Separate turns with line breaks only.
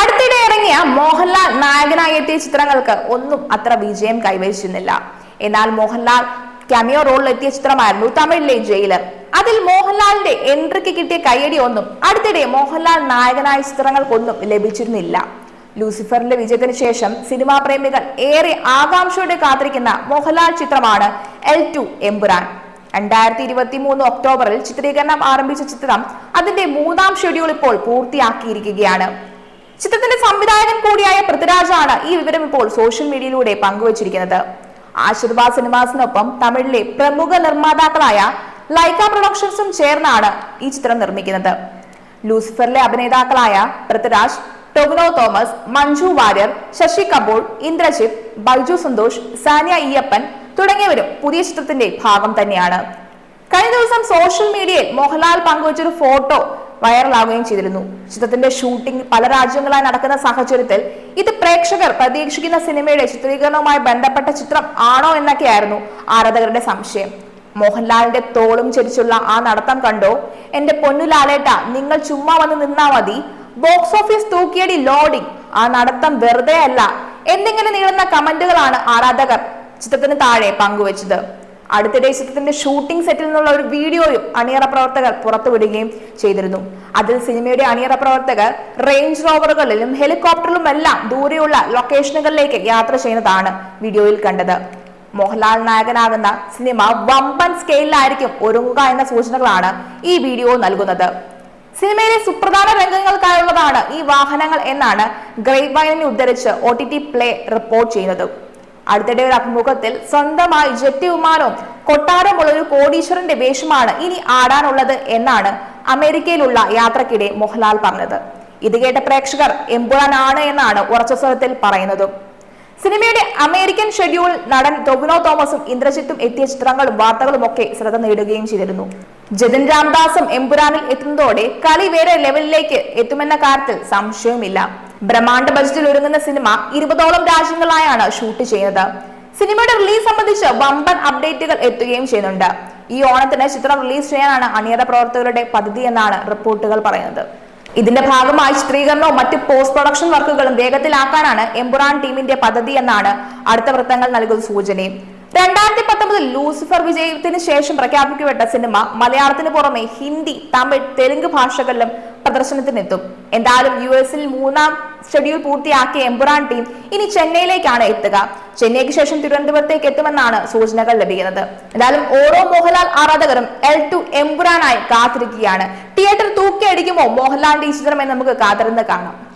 അടുത്തിടെ ഇറങ്ങിയ മോഹൻലാൽ നായകനായി എത്തിയ ചിത്രങ്ങൾക്ക് ഒന്നും അത്ര വിജയം കൈവരിച്ചിരുന്നില്ല. എന്നാൽ മോഹൻലാൽ ക്യാമിയോ റോളിൽ എത്തിയ ചിത്രമായിരുന്നു തമിഴിലെ ജയിലർ. അതിൽ മോഹൻലാലിന്റെ എൻട്രിക്ക് കിട്ടിയ കയ്യടി ഒന്നും അടുത്തിടെ മോഹൻലാൽ നായകനായ ചിത്രങ്ങൾക്കൊന്നും ലഭിച്ചിരുന്നില്ല. ലൂസിഫറിന്റെ വിജയത്തിന് ശേഷം സിനിമാ പ്രേമികൾ ഏറെ ആകാംക്ഷയോടെ കാത്തിരിക്കുന്ന മോഹൻലാൽ ചിത്രമാണ് എൽ ടു എംപുരാൻ രണ്ടായിരത്തി ഇരുപത്തി മൂന്ന് ഒക്ടോബറിൽ ചിത്രീകരണം ആരംഭിച്ച ചിത്രം അതിന്റെ മൂന്നാം ഷെഡ്യൂൾ ഇപ്പോൾ പൂർത്തിയാക്കിയിരിക്കുകയാണ്. ചിത്രത്തിന്റെ സംവിധായകൻ കൂടിയായ പൃഥ്വിരാജാണ് ഈ വിവരം ഇപ്പോൾ സോഷ്യൽ മീഡിയയിലൂടെ പങ്കുവച്ചിരിക്കുന്നത്. ആശീർവാദ് സിനിമാസിനൊപ്പം തമിഴിലെ പ്രമുഖ നിർമ്മാതാക്കളായ ലൈക്ക പ്രൊഡക്ഷൻസും ചേർന്നാണ് ഈ ചിത്രം നിർമ്മിക്കുന്നത്. ലൂസിഫറിലെ അഭിനേതാക്കളായ പൃഥ്വിരാജ് ടൊവിനോ തോമസ് മഞ്ജു വാര്യർ ശശി കപൂർ ഇന്ദ്രജിത്ത് ബൈജു സന്തോഷ് സാനിയ ഈയപ്പൻ തുടങ്ങിയവരും പുതിയ ചിത്രത്തിന്റെ ഭാഗം തന്നെയാണ്. കഴിഞ്ഞ ദിവസം സോഷ്യൽ മീഡിയയിൽ മോഹൻലാൽ പങ്കുവച്ചൊരു ഫോട്ടോ വൈറലാവുകയും ചെയ്തിരുന്നു. ചിത്രത്തിന്റെ ഷൂട്ടിംഗ് പല രാജ്യങ്ങളായി നടക്കുന്ന സാഹചര്യത്തിൽ ഇത് പ്രേക്ഷകർ പ്രതീക്ഷിക്കുന്ന സിനിമയുടെ ചിത്രീകരണവുമായി ബന്ധപ്പെട്ട ചിത്രം ആണോ എന്നൊക്കെയായിരുന്നു ആരാധകരുടെ സംശയം. മോഹൻലാലിന്റെ തോളും ചരിച്ചുള്ള ആ നടത്തം കണ്ടോ? എന്റെ പൊന്നുലാലേട്ട നിങ്ങൾ ചുമ്മാ വന്ന് നിന്നാ മതി. ബോക്സ് ഓഫീസ് തൂക്കിയടി ലോഡിംഗ് ആ നടത്തം വെറുതെ അല്ല എന്നിങ്ങനെ നീളുന്ന കമന്റുകളാണ് ആരാധകർ ചിത്രത്തിന് താഴെ പങ്കുവച്ചത്. അടുത്തിടെ ചിത്രത്തിന്റെ ഷൂട്ടിംഗ് സെറ്റിൽ നിന്നുള്ള ഒരു വീഡിയോയും അണിയറ പ്രവർത്തകർ പുറത്തുവിടുകയും ചെയ്തിരുന്നു. അതിൽ സിനിമയുടെ അണിയറ പ്രവർത്തകർ റേഞ്ച് റോവറുകളിലും ഹെലികോപ്റ്ററിലും എല്ലാം ദൂരെയുള്ള ലൊക്കേഷനുകളിലേക്ക് യാത്ര ചെയ്യുന്നതാണ് വീഡിയോയിൽ കണ്ടത്. മോഹൻലാൽ നായകനാകുന്ന സിനിമ വമ്പൻ സ്കെയിലായിരിക്കും ഒരുങ്ങുക എന്ന സൂചനകളാണ് ഈ വീഡിയോ നൽകുന്നത്. സിനിമയിലെ സുപ്രധാന രംഗങ്ങൾക്കായുള്ളതാണ് ഈ വാഹനങ്ങൾ എന്നാണ് ഗ്രേറ്റ് വൈനിനെ ഉദ്ധരിച്ച് O T T play report ചെയ്യുന്നത്. അടുത്തിടെ ഒരു അഭിമുഖത്തിൽ സ്വന്തമായി ജെറ്റ് വിമാനവും കൊട്ടാരമുള്ള ഒരു കോടീശ്വരന്റെ വേഷമാണ് ഇനി ആടാനുള്ളത് എന്നാണ് അമേരിക്കയിലുള്ള യാത്രക്കിടെ മോഹൻലാൽ പറഞ്ഞത്. ഇത് കേട്ട പ്രേക്ഷകർ എമ്പുരാനാണ് എന്നാണ് ഉറച്ച സ്വരത്തിൽ പറയുന്നതും. സിനിമയുടെ അമേരിക്കൻ ഷെഡ്യൂൾ നടൻ ടൊവിനോ തോമസും ഇന്ദ്രജിത്തും എത്തിയ ചിത്രങ്ങളും വാർത്തകളും ഒക്കെ ശ്രദ്ധ നേടുകയും ചെയ്തിരുന്നു. ജതിൻ രാംദാസും എമ്പുരാനിൽ എത്തുന്നതോടെ കളി വേറെ ലെവലിലേക്ക് എത്തുമെന്ന കാര്യത്തിൽ സംശയവുമില്ല. ബ്രഹ്മാണ്ഡ ബജറ്റിൽ ഒരുങ്ങുന്ന സിനിമ ഇരുപതോളം രാജ്യങ്ങളായാണ് ഷൂട്ട് ചെയ്യുന്നത്. സിനിമയുടെ റിലീസ് സംബന്ധിച്ച് വമ്പൻ അപ്ഡേറ്റുകൾ എത്തുകയും ചെയ്യുന്നുണ്ട്. ഈ ഓണത്തിന് ചിത്രം റിലീസ് ചെയ്യാനാണ് അണിയറ പ്രവർത്തകരുടെ പദ്ധതി എന്നാണ് റിപ്പോർട്ടുകൾ പറയുന്നത്. ഇതിന്റെ ഭാഗമായി ചിത്രീകരണവും മറ്റ് പോസ്റ്റ് പ്രൊഡക്ഷൻ വർക്കുകളും വേഗത്തിലാക്കാനാണ് എംബുറാൻ ടീമിന്റെ പദ്ധതി എന്നാണ് അടുത്ത വൃത്തങ്ങൾ നൽകുന്ന സൂചനയും. രണ്ടായിരത്തി പത്തൊമ്പതിൽ ലൂസിഫർ വിജയത്തിന് ശേഷം പ്രഖ്യാപിക്കപ്പെട്ട സിനിമ മലയാളത്തിന് പുറമെ ഹിന്ദി തമിഴ് തെലുങ്ക് ഭാഷകളിലും പ്രദർശനത്തിനെത്തും. എന്തായാലും യു എസിൽ മൂന്നാം ഷെഡ്യൂൾ പൂർത്തിയാക്കിയ എംപുറാൻ ടീം ഇനി ചെന്നൈയിലേക്കാണ് എത്തുക. ചെന്നൈക്ക് ശേഷം തിരുവനന്തപുരത്തേക്ക് എത്തുമെന്നാണ് സൂചനകൾ ലഭിക്കുന്നത്. എന്തായാലും ഓരോ മോഹൻലാൽ ആരാധകരും എൽ ടു എംബുറാനായി കാത്തിരിക്കുകയാണ്. തിയേറ്റർ തൂക്കിയടിക്കുമോ മോഹൻലാലിന്റെ ഈ ചിത്രം എന്ന് നമുക്ക് കാത്തിരുന്ന് കാണാം.